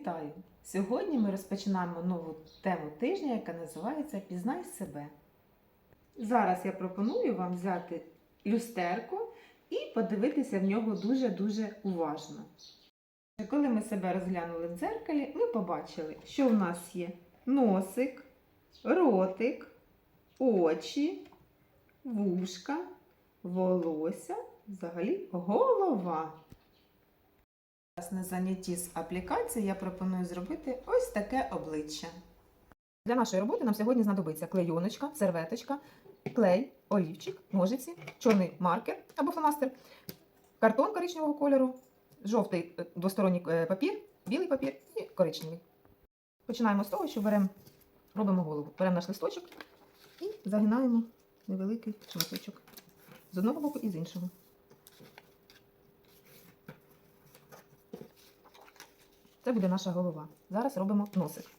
Вітаю! Сьогодні ми розпочинаємо нову тему тижня, яка називається Пізнай себе. Зараз я пропоную вам взяти люстерко і подивитися в нього дуже-дуже уважно. Коли ми себе розглянули в дзеркалі, ми побачили, що в нас є носик, ротик, очі, вушка, волосся, взагалі голова. На занятті з аплікації я пропоную зробити ось таке обличчя. Для нашої роботи нам сьогодні знадобиться клейоночка, серветочка, клей, олівчик, ножиці, чорний маркер або фломастер, картон коричневого кольору, жовтий е, двосторонній е, папір, білий папір і коричневий. Починаємо з того, що беремо, робимо голову. Беремо наш листочок і загинаємо невеликий шматочок з одного боку і з іншого. Це буде наша голова. Зараз робимо носик.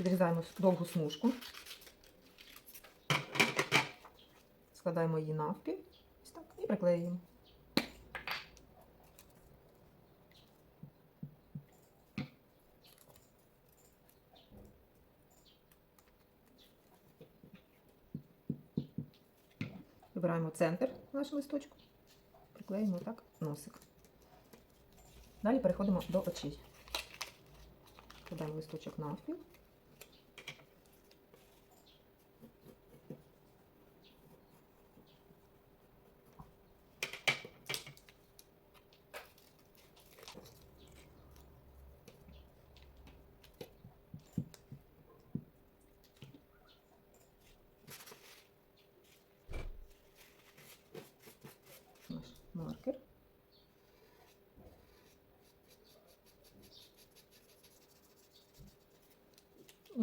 Відрізаємо довгу смужку. Складаємо її навпіл. Ось так, і приклеюємо. Вибираємо центр нашого листочку. Приклеїмо так носик. Далі переходимо до очей. Кладемо листочок навпіл. Наш маркер.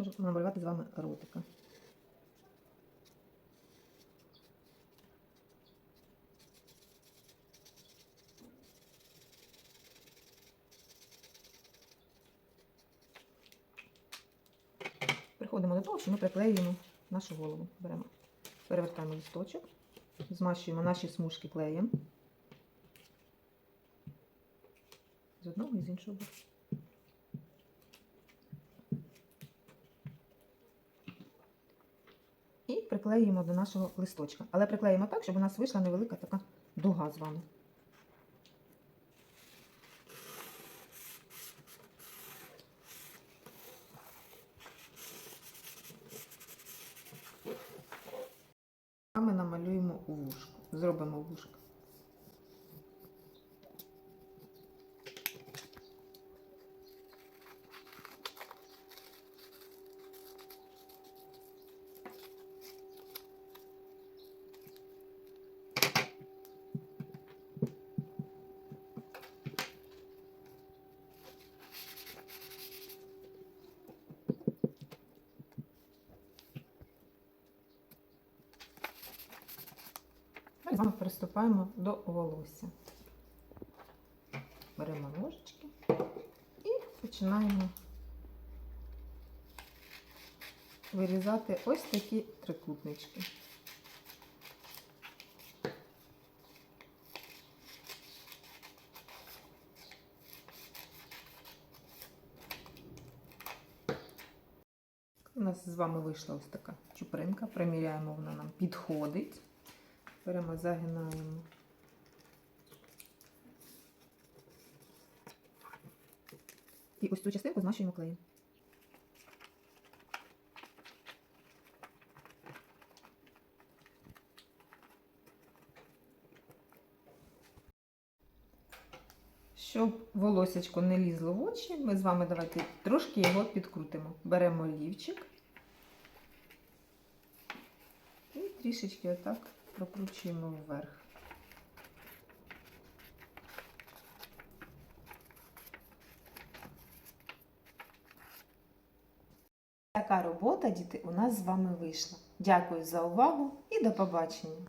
Можемо намалювати з вами ротика. Приходимо до того, що ми приклеюємо нашу голову. Беремо, перевертаємо листочок, змащуємо наші смужки клеєм з одного і з іншого боку. І приклеїмо до нашого листочка. Але приклеїмо так, щоб у нас вийшла невелика така дуга з вами. А ми намалюємо вушку, Зробимо вушко. Вами приступаємо до волосся. Беремо ножички і починаємо вирізати ось такі трикутнички. У нас з вами вийшла ось така чупринка. Приміряємо, вона нам підходить. Беремо, загинаємо. І ось цю частинку змащуємо клеєм. Щоб волосячко не лізло в очі, ми з вами давайте трошки його підкрутимо. Беремо лівчик і трішечки отак прокручуємо вверх. Така робота, діти, у нас з вами вийшла. Дякую за увагу і до побачення!